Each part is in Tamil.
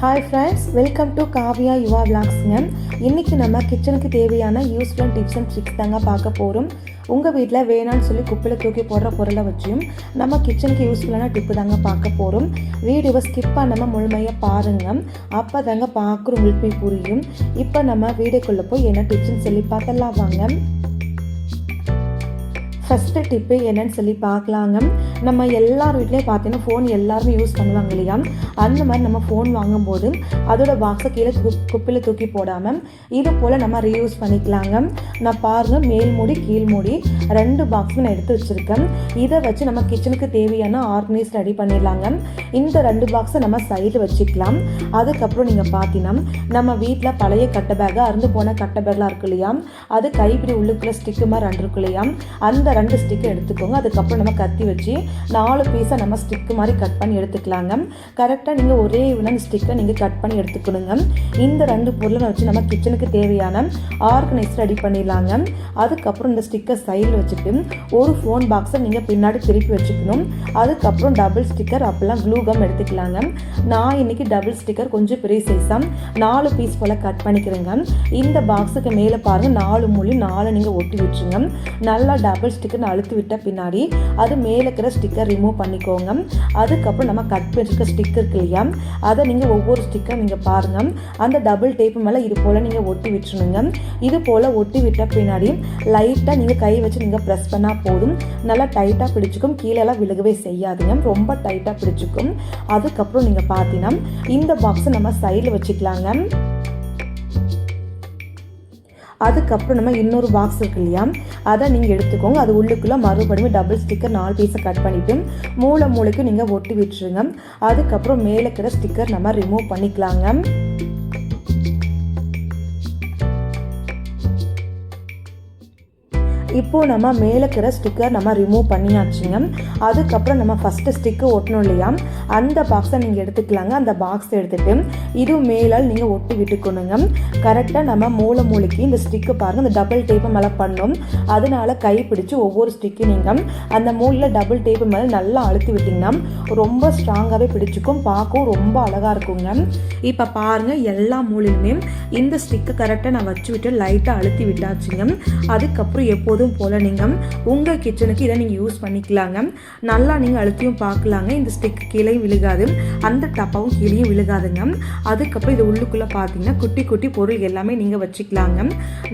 Hi friends welcome to Kavya Yuva விளாக்ஸுங்க இன்றைக்கி நம்ம கிச்சனுக்கு தேவையான யூஸ்ஃபுல் டிப்ஸ் அண்ட் ட்ரிக்ஸ் தாங்க பார்க்க போகிறோம் உங்கள் வீட்டில் வேணான்னு சொல்லி குப்பையில் தூக்கி போடுற பொருளை வச்சும் நம்ம கிச்சனுக்கு யூஸ்ஃபுல்லான டிப்பு தாங்க பார்க்க போகிறோம் வீடியோவை ஸ்கிப் பண்ணாமல் முழுமையாக பாருங்கள் அப்போ தாங்க பார்க்குறவங்களுக்கு போய் புரியும். இப்போ நம்ம வீடியோக்குள்ளே போய் என்ன டிப்ஸ்னு சொல்லி பார்த்தலாம் வாங்க. ஃபஸ்ட்டு டிப்பு என்னன்னு சொல்லி பார்க்கலாங்க. நம்ம எல்லார் வீட்லேயும் பார்த்தீங்கன்னா ஃபோன் எல்லாருமே யூஸ் பண்ணுவாங்க இல்லையா? அந்த மாதிரி நம்ம ஃபோன் வாங்கும்போது அதோட பாக்ஸை கீழே குப்பையில் தூக்கி போடாமல் இது போல் நம்ம ரீயூஸ் பண்ணிக்கலாங்க. நான் பாருங்கள் மேல் மூடி கீழ் மூடி ரெண்டு பாக்ஸும் நான் எடுத்து வச்சுருக்கேன். இதை வச்சு நம்ம கிச்சனுக்கு தேவையான ஆர்கனைஸ் ரெடி பண்ணிடலாங்க. இந்த ரெண்டு பாக்ஸை நம்ம சைடு வச்சுக்கலாம். அதுக்கப்புறம் நீங்கள் பார்த்தீங்கன்னா நம்ம வீட்டில் பழைய கட்டை பேக்காக அறுந்து போன கட்டை பேக்லாம் இருக்கு இல்லையா? அது கைப்பிடி உள்ளுக்குள்ள ஸ்டிக்கு மாதிரி ரெண்டு இருக்கு இல்லையா? அந்த ரெண்டு ஸ்டிக்கை எடுத்துக்கோங்க. அதுக்கப்புறம் நம்ம கத்தி வச்சு நாலு பீஸை நம்ம ஸ்டிக்கு மாதிரி கட் பண்ணி எடுத்துக்கலாங்க. கரெக்டாக நீங்கள் ஒரே இவ்வளோ ஸ்டிக்கை நீங்கள் கட் பண்ணி எடுத்துக்கணுங்க. இந்த ரெண்டு பொருளை வச்சு நம்ம கிச்சனுக்கு தேவையான ஆர்கனைஸ் ரெடி பண்ணிடலாங்க. அதுக்கப்புறம் இந்த ஸ்டிக்கை சைடில் வச்சுட்டு ஒரு ஃபோன் பாக்ஸை நீங்கள் பின்னாடி திருப்பி வச்சுக்கணும். அதுக்கப்புறம் டபுள் ஸ்டிக்கர் அப்போல்லாம் க்ளூ கம் எடுத்துக்கலாங்க. நான் இன்னைக்கு டபுள் ஸ்டிக்கர் கொஞ்சம் பெரிய சைஸாக நாலு பீஸ் போல் கட் பண்ணிக்கிறேங்க. இந்த பாக்ஸுக்கு மேலே பாருங்கள் நாலு மொழி நாலு நீங்கள் ஒட்டி விட்டுருங்க நல்லா டபுள் ஸ்டிக்கர் அழுத்து விட்ட பின்னாடி அது மேலே இருக்கிற ஸ்டிக்கர் ரிமூவ் பண்ணிக்கோங்க. அதுக்கப்புறம் நம்ம கட் பண்ணிருக்க ஸ்டிக்கர் இருக்கு இல்லையா? அதை நீங்கள் ஒவ்வொரு ஸ்டிக்கர் நீங்கள் பாருங்கள் அந்த டபுள் டேப்பு மேலே இது போல் நீங்கள் ஒட்டி விட்டுருணுங்க இது போல் ஒட்டி விட்ட பின்னாடி லைட்டாக நீங்கள் கை வச்சு நீங்கள் ப்ரெஸ் பண்ணால் போதும். நல்லா டைட்டாக பிடிச்சிக்கும். கீழெல்லாம் விழுகவே செய்யாதுங்க. ரொம்ப டைட்டாக பிடிச்சிக்கும். அதுக்கப்புறம் நீங்கள் பார்த்தீங்கன்னா இந்த பாக்ஸை நம்ம சைடில் வச்சுக்கலாங்க. அதுக்கப்புறம் நம்ம இன்னொரு பாக்ஸ் இருக்கு இல்லையா? அதை நீங்கள் எடுத்துக்கோங்க. அது உள்ளுக்குள்ளே மறுபடியும் டபுள் ஸ்டிக்கர் நாலு பீஸை கட் பண்ணிவிட்டு மூளை மூளைக்கு நீங்கள் ஒட்டி விட்டுருங்க. அதுக்கப்புறம் மேலே இருக்கிற ஸ்டிக்கர் நம்ம ரிமூவ் பண்ணிக்கலாங்க. இப்போது நம்ம மேலே இருக்கிற ஸ்டிக்கர் நம்ம ரிமூவ் பண்ணியாச்சுங்க. அதுக்கப்புறம் நம்ம ஃபஸ்ட்டு ஸ்டிக்கு ஒட்டணும் இல்லையா? அந்த பாக்ஸை நீங்கள் எடுத்துக்கலாங்க. அந்த பாக்ஸ் எடுத்துகிட்டு இது மேலால் நீங்கள் ஒட்டி விட்டுக்கணுங்க. கரெக்டாக நம்ம மூளை மூளைக்கு இந்த ஸ்டிக்கு பாருங்கள் இந்த டபுள் டேப்பு மேலே பண்ணோம். அதனால கை பிடிச்சி ஒவ்வொரு ஸ்டிக்கு நீங்கள் அந்த மூலையில் டபுள் டேப்பு மேலே நல்லா அழுத்தி விட்டிங்கன்னா ரொம்ப ஸ்ட்ராங்காகவே பிடிச்சிக்கும். பார்க்கவும் ரொம்ப அழகாக இருக்குங்க. இப்போ பாருங்கள் எல்லா மூலையிலுமே இந்த ஸ்டிக்கை கரெக்டாக நான் வச்சு விட்டு லைட்டாக அழுத்தி விட்டாச்சுங்க. அதுக்கப்புறம் எப்போதும் எப்போதும் போல் நீங்கள் உங்கள் கிச்சனுக்கு இதை நீங்கள் யூஸ் பண்ணிக்கலாங்க. நல்லா நீங்கள் அழுத்தியும் பார்க்கலாங்க. இந்த ஸ்டிக் கீழே விழுகாது. அந்த டப்பாவும் கீழேயும் விழுகாதுங்க. அதுக்கப்புறம் இது உள்ளுக்குள்ளே பார்த்தீங்கன்னா குட்டி குட்டி பொருள் எல்லாமே நீங்கள் வச்சுக்கலாங்க.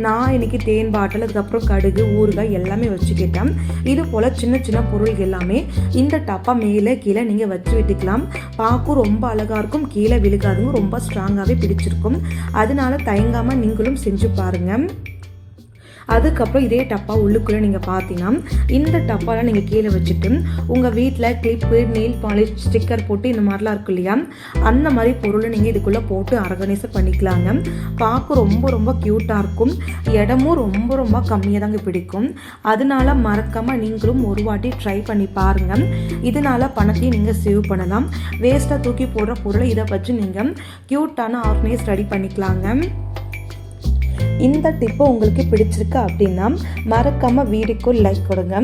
நான் இன்னைக்கு தேன் பாட்டில் அதுக்கப்புறம் கடுகு ஊறுகாய் எல்லாமே வச்சுக்கிட்டேன். இது போல் சின்ன சின்ன பொருள் எல்லாமே இந்த டப்பா மேலே கீழே நீங்கள் வச்சு விட்டுக்கலாம். பார்க்கும் ரொம்ப அழகாக இருக்கும். கீழே விழுகாதுங்க. ரொம்ப ஸ்ட்ராங்காகவே பிடிச்சிருக்கும். அதனால தயங்காமல் நீங்களும் செஞ்சு பாருங்கள் அதுக்கப்புறம் இதே டப்பா உள்ளுக்குள்ளே நீங்கள் பார்த்தீங்கன்னா இந்த டப்பாலாம் நீங்கள் கீழே வச்சுட்டு உங்கள் வீட்டில் கிளிப்பு நெயில் பாலிஷ் ஸ்டிக்கர் போட்டு இந்த மாதிரிலாம் இருக்கு இல்லையா? அந்த மாதிரி பொருளை நீங்கள் இதுக்குள்ளே போட்டு ஆர்கனைஸ் பண்ணிக்கலாங்க. பார்க்க ரொம்ப ரொம்ப க்யூட்டாக இருக்கும். இடமும் ரொம்ப ரொம்ப கம்மியாக தாங்க பிடிக்கும். அதனால மறக்காமல் நீங்களும் ஒரு வாட்டி ட்ரை பண்ணி பாருங்கள் இதனால் பணத்தையும் நீங்கள் சேவ் பண்ணலாம். வேஸ்ட்டாக தூக்கி போடுற பொருளை இதை வச்சு நீங்கள் க்யூட்டான ஆர்கனைஸ் ரெடி பண்ணிக்கலாங்க. இந்த டிப்பு உங்களுக்கு பிடிச்சிருக்கு அப்படின்னா மறக்காமல் வீடியோக்கு லைக் கொடுங்க.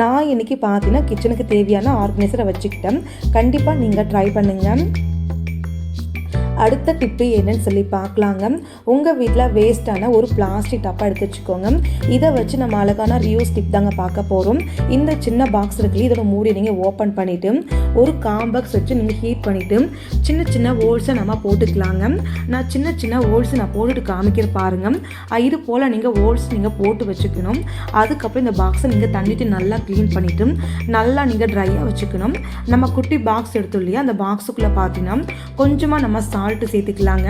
நான் இன்னைக்கு பார்த்தீங்கன்னா கிச்சனுக்கு தேவையான ஆர்கனைசரை வச்சுக்கிட்டேன். கண்டிப்பாக நீங்கள் ட்ரை பண்ணுங்கள் அடுத்த டிப்பு என்னன்னு சொல்லி பார்க்கலாங்க. உங்கள் வீட்டில் வேஸ்ட்டான ஒரு பிளாஸ்டிக் டப்பா எடுத்து வச்சுக்கோங்க. இதை வச்சு நம்ம அழகான ரியூஸ் டிப் தாங்க பார்க்க போகிறோம் இந்த சின்ன பாக்ஸ் இருக்கு இதோட மூடி நீங்கள் ஓப்பன் பண்ணிவிட்டு ஒரு காம்பக்ஸ் வச்சு நீங்கள் ஹீட் பண்ணிவிட்டு சின்ன சின்ன ஹோல்ஸை நம்ம போட்டுக்கலாங்க. நான் சின்ன சின்ன ஹோல்ஸ் நான் போட்டுட்டு காமிக்கிற பாருங்கள் இது போல் நீங்கள் ஹோல்ஸ் நீங்கள் போட்டு வச்சுக்கணும். அதுக்கப்புறம் இந்த பாக்ஸை நீங்கள் தண்ணிட்டு நல்லா க்ளீன் பண்ணிவிட்டு நல்லா நீங்கள் ட்ரையாக வச்சுக்கணும். நம்ம குட்டி பாக்ஸ் எடுத்தோம் இல்லையா அந்த பாக்ஸுக்குள்ளே பார்த்தீங்கன்னா கொஞ்சமாக நம்ம சால்ட்டு சேர்த்துக்கலாங்க.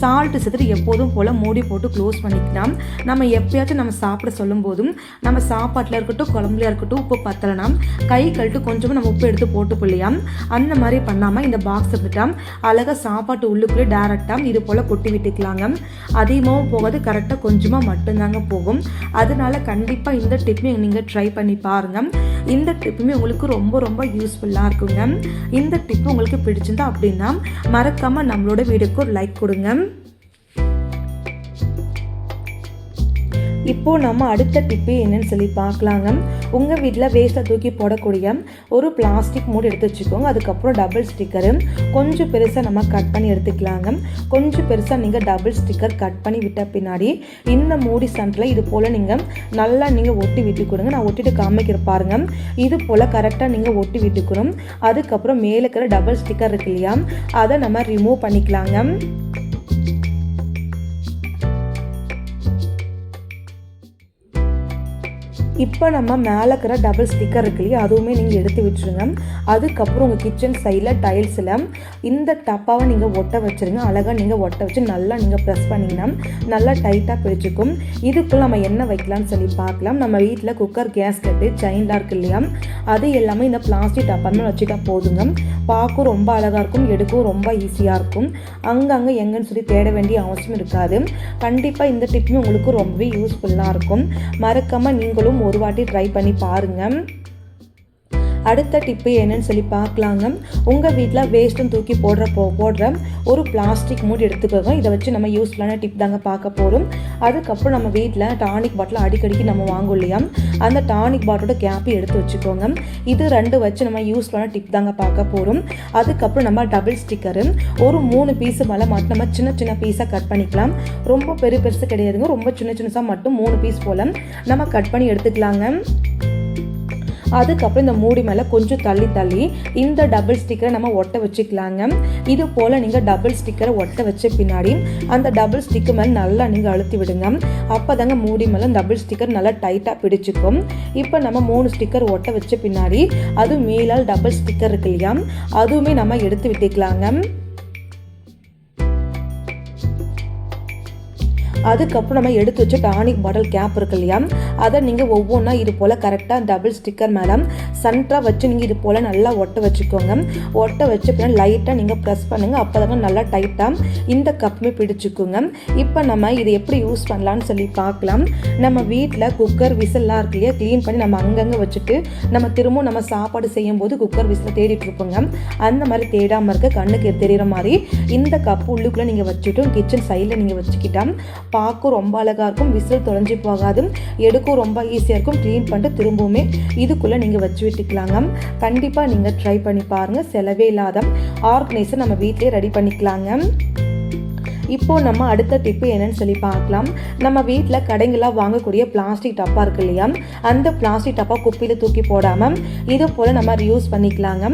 சால்ட்டு சேர்த்துட்டு எப்போதும் போல் மூடி போட்டு க்ளோஸ் பண்ணிக்கலாம். நம்ம எப்பயாச்சும் நம்ம சாப்பிட சொல்லும் போதும் நம்ம சாப்பாட்டில் இருக்கட்டும் குழம்புல இருக்கட்டும் உப்பு பத்தலைனா கை கழுட்டு கொஞ்சமாக நம்ம உப்பு எடுத்து போட்டு பிள்ளையாம். அந்த மாதிரி பண்ணாமல் இந்த பாக்ஸ் எடுத்துட்டா அழகாக சாப்பாட்டு உள்ளுக்குள்ளே டேரெக்டாக இது போல் கொட்டி விட்டுக்கலாங்க. அதிகமாகவும் போகாது கரெக்டாக கொஞ்சமாக மட்டும்தாங்க போகும். அதனால கண்டிப்பாக இந்த டிப்பையும் நீங்கள் ட்ரை பண்ணி பாருங்கள் இந்த டிப்புமே உங்களுக்கு ரொம்ப ரொம்ப யூஸ்ஃபுல்லாக இருக்குங்க. இந்த டிப்பு உங்களுக்கு பிடிச்சிருந்தா அப்படின்னா மறக்காமல் நம்மளோட வீடுக்கு லைக் கொடுங்க. இப்போது நம்ம அடுத்த டிப்பு என்னன்னு சொல்லி பார்க்கலாங்க. உங்கள் வீட்டில் வேஸ்ட்டை தூக்கி போடக்கூடிய ஒரு பிளாஸ்டிக் மூடி எடுத்து வச்சுக்கோங்க. அதுக்கப்புறம் டபுள் ஸ்டிக்கரு கொஞ்சம் பெருசாக நம்ம கட் பண்ணி எடுத்துக்கலாங்க. கொஞ்சம் பெருசாக நீங்கள் டபுள் ஸ்டிக்கர் கட் பண்ணி விட்ட பின்னாடி இந்த மூடி சென்டரில் இது போல் நீங்கள் நல்லா நீங்கள் ஒட்டி விட்டு கொடுங்க நான் ஒட்டிட்டு காமிக்கிற பாருங்க. இது போல் கரெக்டாக நீங்கள் ஒட்டி விட்டுக்கணும் அதுக்கப்புறம் மேலே இருக்கிற டபுள் ஸ்டிக்கர் இருக்கு இல்லையா? அதை நம்ம ரிமூவ் பண்ணிக்கலாங்க. இப்போ நம்ம மேலே இருக்கிற டபுள் ஸ்டிக்கர் இருக்கு இல்லையா அதுவுமே நீங்கள் எடுத்து விட்டுருங்க அதுக்கப்புறம் உங்கள் கிச்சன் சைடில் டைல்ஸில் இந்த டப்பாவை நீங்கள் ஒட்ட வச்சுருங்க. அழகாக நீங்கள் ஒட்ட வச்சு நல்லா நீங்கள் ப்ரெஸ் பண்ணிங்கன்னா நல்லா டைட்டாக பிடிச்சிக்கும் இதுக்குள்ளே நம்ம என்ன வைக்கலாம்னு சொல்லி பார்க்கலாம். நம்ம வீட்டில் குக்கர் கேஸ் கட்டு செயின்லாம் இருக்கு இல்லையா அது எல்லாமே இந்த பிளாஸ்டிக் டப்பா வச்சுட்டா போதுங்க. பார்க்கும் ரொம்ப அழகாக இருக்கும். எடுக்கவும் ரொம்ப ஈஸியாக இருக்கும். அங்கங்கே எங்கன்னு சொல்லி தேட வேண்டிய அவசியம் இருக்காது. கண்டிப்பாக இந்த டிப்புமே உங்களுக்கு ரொம்பவே யூஸ்ஃபுல்லாக இருக்கும். மறக்காமல் நீங்களும் ஒரு வாட்டி ட்ரை பண்ணி பாருங்கள் அடுத்த டிப்பு என்னன்னு சொல்லி பார்க்கலாங்க. உங்கள் வீட்டில் வேஸ்ட்டும் தூக்கி போடுற போ போடுற ஒரு பிளாஸ்டிக் மூடி எடுத்துக்கோங்க. இதை வச்சு நம்ம யூஸ்ஃபுல்லான டிப் தாங்க பார்க்க போகிறோம் அதுக்கப்புறம் நம்ம வீட்டில் டானிக் பாட்டில் அடிக்கடிக்கு நம்ம வாங்கும் இல்லையா? அந்த டானிக் பாட்டோட கேப்பை எடுத்து வச்சுக்கோங்க. இது ரெண்டு வச்சு நம்ம யூஸ்ஃபுல்லான டிப் தாங்க பார்க்க போகிறோம் அதுக்கப்புறம் நம்ம டபுள் ஸ்டிக்கரு ஒரு மூணு பீஸு மேலே மட்டும் நம்ம சின்ன சின்ன பீஸாக கட் பண்ணிக்கலாம். ரொம்ப பெரிய பெருசு கிடையாதுங்க. ரொம்ப சின்ன சின்னசாக மட்டும் மூணு பீஸ் போல் நம்ம கட் பண்ணி எடுத்துக்கலாங்க. அதுக்கப்புறம் இந்த மூடி மேலே கொஞ்சம் தள்ளி தள்ளி இந்த டபுள் ஸ்டிக்கரை நம்ம ஒட்ட வச்சுக்கலாங்க. இது போல் நீங்கள் டபுள் ஸ்டிக்கரை ஒட்ட வச்ச பின்னாடி அந்த டபுள் ஸ்டிக்கர் மேலே நல்லா நீங்கள் அழுத்தி விடுங்க. அப்போ தாங்க மூடி மேலே டபுள் ஸ்டிக்கர் நல்லா டைட்டாக பிடிச்சிக்கும். இப்போ நம்ம மூணு ஸ்டிக்கர் ஒட்ட வச்ச பின்னாடி அது மேலால் டபுள் ஸ்டிக்கர் இருக்கு இல்லையா அதுவுமே நம்ம எடுத்து விட்டுக்கலாங்க. அதுக்கப்புறம் நம்ம எடுத்து வச்ச டானிக் பாட்டில் கேப் இருக்கு இல்லையா? அதை நீங்கள் ஒவ்வொன்றா இது போல் கரெக்டாக டபுள் ஸ்டிக்கர் மேலே சென்டராக வச்சு நீங்கள் இது போல் நல்லா ஒட்ட வச்சுக்கோங்க. ஒட்ட வச்சு பின்னாடி லைட்டாக நீங்கள் ப்ரெஸ் பண்ணுங்கள் அப்போ தாங்க நல்லா டைட்டாக இந்த கப்புமே பிடிச்சிக்குங்க. இப்போ நம்ம இதை எப்படி யூஸ் பண்ணலான்னு சொல்லி பார்க்கலாம். நம்ம வீட்டில் குக்கர் விசில்லாம் இருக்கு இல்லையா? க்ளீன் பண்ணி நம்ம அங்கங்கே வச்சுட்டு நம்ம திரும்பவும் நம்ம சாப்பாடு செய்யும் போது குக்கர் விசில் தேடிட்டு இருப்போங்க. அந்த மாதிரி தேடாமல் இருக்க கண்ணுக்கு தெரிகிற மாதிரி இந்த கப்பு உள்ளுக்குள்ளே நீங்கள் வச்சுட்டு கிச்சன் சைடில் நீங்கள் வச்சுக்கிட்டால் பார்க்கும் ரொம்ப அழகாக இருக்கும். விசில் தொலைஞ்சி போகாது. எடுக்கும் ரொம்ப ஈஸியாக இருக்கும். க்ளீன் பண்ணிட்டு திரும்பவுமே இதுக்குள்ளே நீங்கள் வச்சு விட்டுக்கலாங்க. கண்டிப்பாக நீங்கள் ட்ரை பண்ணி பாருங்கள் செலவே இல்லாத ஆர்கனைசர் நம்ம வீட்டிலே ரெடி பண்ணிக்கலாங்க. இப்போது நம்ம அடுத்த டிப்பு என்னன்னு சொல்லி பார்க்கலாம். நம்ம வீட்டில் கடைங்களாக வாங்கக்கூடிய பிளாஸ்டிக் டப்பா இருக்கு இல்லையா? அந்த பிளாஸ்டிக் டப்பா குப்பியில் தூக்கி போடாமல் இது போல் நம்ம ரியூஸ் பண்ணிக்கலாங்க.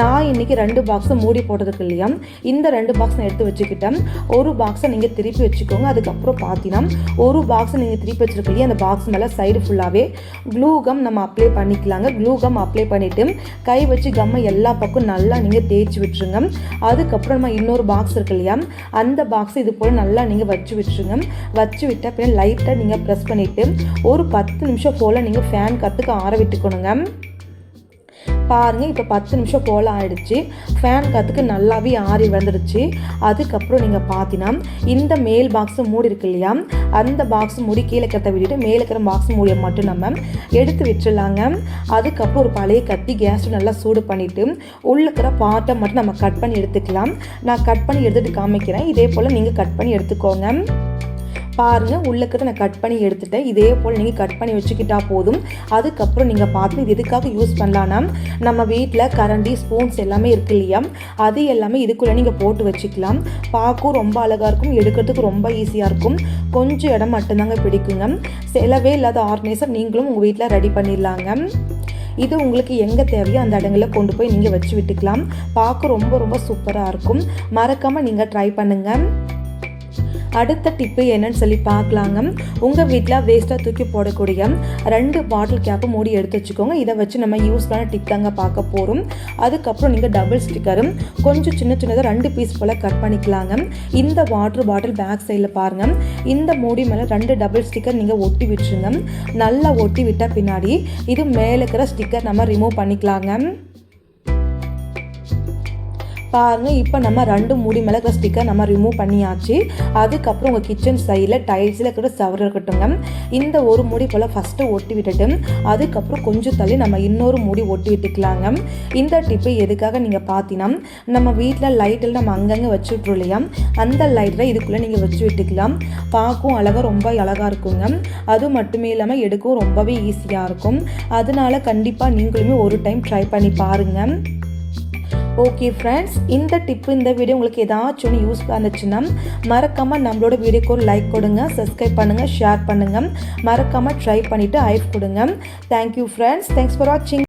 நான் இன்றைக்கி ரெண்டு பாக்ஸை மூடி போட்டதுக்கு இல்லையா? இந்த ரெண்டு பாக்ஸ் நான் எடுத்து வச்சுக்கிட்டேன். ஒரு பாக்ஸை நீங்கள் திருப்பி வச்சுக்கோங்க. அதுக்கப்புறம் பார்த்தீங்கன்னா ஒரு பாக்ஸை நீங்கள் திருப்பி வச்சுருக்க இல்லையா அந்த பாக்ஸ் மேலே சைடு ஃபுல்லாகவே க்ளூ கம் நம்ம அப்ளை பண்ணிக்கலாங்க. க்ளூ கம் அப்ளை பண்ணிவிட்டு கை வச்சு கம்மை எல்லா பக்கம் நல்லா நீங்கள் தேய்ச்சி விட்டுருங்க. அதுக்கப்புறம் நம்ம இன்னொரு பாக்ஸ் இருக்கு இல்லையா? அந்த பாக்ஸ் இது போல் நல்லா நீங்கள் வச்சு விட்டுருங்க. வச்சு விட்டு அப்படியே லைட்டாக நீங்கள் ப்ரெஸ் பண்ணிவிட்டு ஒரு பத்து நிமிஷம் போல் நீங்கள் ஃபேன் கற்றுக்க ஆற விட்டுக்கணுங்க பாருங்கள் இப்போ பத்து நிமிஷம் போல் ஆயிடுச்சு. ஃபேன் காற்றுக்கு நல்லாவே ஆறி வந்துடுச்சு அதுக்கப்புறம் நீங்கள் பார்த்தீங்கன்னா இந்த மேல் பாக்ஸ் மூடி இருக்கு இல்லையா? அந்த பாக்ஸ் மூடி கீழே கத்த விட்டுட்டு மேலே இருக்கிற பாக்ஸ் மூடியை மட்டும் நம்ம எடுத்து விட்டுடலாங்க அதுக்கப்புறம் ஒரு பழைய கத்தி கேஸ் நல்லா சூடு பண்ணிவிட்டு உள்ள இருக்கிற பாட்டை மட்டும் நம்ம கட் பண்ணி எடுத்துக்கலாம். நான் கட் பண்ணி எடுத்துகிட்டு காமிக்கிறேன். இதே போல் நீங்கள் கட் பண்ணி எடுத்துக்கோங்க. பாருங்கள் உள்ளக்கிட்ட நான் கட் பண்ணி எடுத்துட்டேன். இதே போல் நீங்கள் கட் பண்ணி வச்சுக்கிட்டா போதும். அதுக்கப்புறம் நீங்கள் பார்த்து இது எதுக்காக யூஸ் பண்ணலான்னா நம்ம வீட்டில் கரண்டி ஸ்பூன்ஸ் எல்லாமே இருக்கு இல்லையா? அது எல்லாமே இதுக்குள்ளே நீங்கள் போட்டு வச்சுக்கலாம். பார்க்கும் ரொம்ப அழகாக இருக்கும். எடுக்கிறதுக்கு ரொம்ப ஈஸியாக இருக்கும். கொஞ்சம் இடம் மட்டும்தாங்க பிடிக்குங்க. செலவே இல்லாத ஆர்கனைசர் நீங்களும் உங்கள் வீட்டில் ரெடி பண்ணிடலாங்க. இது உங்களுக்கு எங்கே தேவையோ அந்த இடங்களில் கொண்டு போய் நீங்கள் வச்சு விட்டுக்கலாம். பார்க்க ரொம்ப ரொம்ப சூப்பராக இருக்கும். மறக்காமல் நீங்கள் ட்ரை பண்ணுங்கள் அடுத்த டிப்பு என்னன்னு சொல்லி பார்க்கலாங்க. உங்கள் வீட்டில் வேஸ்ட்டாக தூக்கி போடக்கூடிய ரெண்டு பாட்டில் கேப்பை மூடி எடுத்து வச்சுக்கோங்க. இதை வச்சு நம்ம யூஸ்ஃபுல்லான டிப் தாங்க பார்க்க போகிறோம் அதுக்கப்புறம் நீங்கள் டபுள் ஸ்டிக்கரும் கொஞ்சம் சின்ன சின்னதாக ரெண்டு பீஸ் போல் கட் பண்ணிக்கலாங்க. இந்த வாட்டர் பாட்டில் பேக் சைடில் பாருங்கள் இந்த மூடி மேலே ரெண்டு டபுள் ஸ்டிக்கர் நீங்கள் ஒட்டி விட்டுருங்க. நல்லா ஒட்டி விட்டால் பின்னாடி இது மேலே இருக்கிற ஸ்டிக்கர் நம்ம ரிமூவ் பண்ணிக்கலாங்க. பாருங்கள் இப்போ நம்ம ரெண்டு மூடி மேலே இருக்கிற ஸ்டிக்கர் நம்ம ரிமூவ் பண்ணியாச்சு. அதுக்கப்புறம் உங்கள் கிச்சன் சைடில் டைல்ஸில் இருக்கிற சவர் இருக்கட்டுங்க இந்த ஒரு மூடி போல் ஃபஸ்ட்டு ஒட்டி விட்டுட்டு அதுக்கப்புறம் கொஞ்சம் தள்ளி நம்ம இன்னொரு மூடி ஒட்டி விட்டுக்கலாங்க. இந்த டிப்பு எதுக்காக நீங்கள் பார்த்தீங்கன்னா நம்ம வீட்டில் லைட்டில் நம்ம அங்கங்கே வச்சுட்றோம் இல்லையா? அந்த லைட்டில் இதுக்குள்ளே நீங்கள் வச்சு விட்டுக்கலாம். பார்க்கவும் அழகாக ரொம்ப அழகாக இருக்குங்க. அது மட்டுமே இல்லாமல் எடுக்கவும் ரொம்பவே ஈஸியாக இருக்கும். அதனால கண்டிப்பாக நீங்களுமே ஒரு டைம் ட்ரை பண்ணி பாருங்கள் ஓகே ஃப்ரெண்ட்ஸ் இந்த டிப்பு இந்த வீடியோ உங்களுக்கு ஏதாச்சும் ஒன்று யூஸ்ஃபுல்லாக இருந்துச்சுன்னா மறக்காமல் நம்மளோட வீடியோக்கு ஒரு லைக் கொடுங்க சப்ஸ்கிரைப் பண்ணுங்கள் ஷேர் பண்ணுங்கள் மறக்காமல் ட்ரை பண்ணிவிட்டு ஐஃப் கொடுங்க. தேங்க்யூ ஃப்ரெண்ட்ஸ் தேங்க்ஸ் ஃபார் வாட்சிங்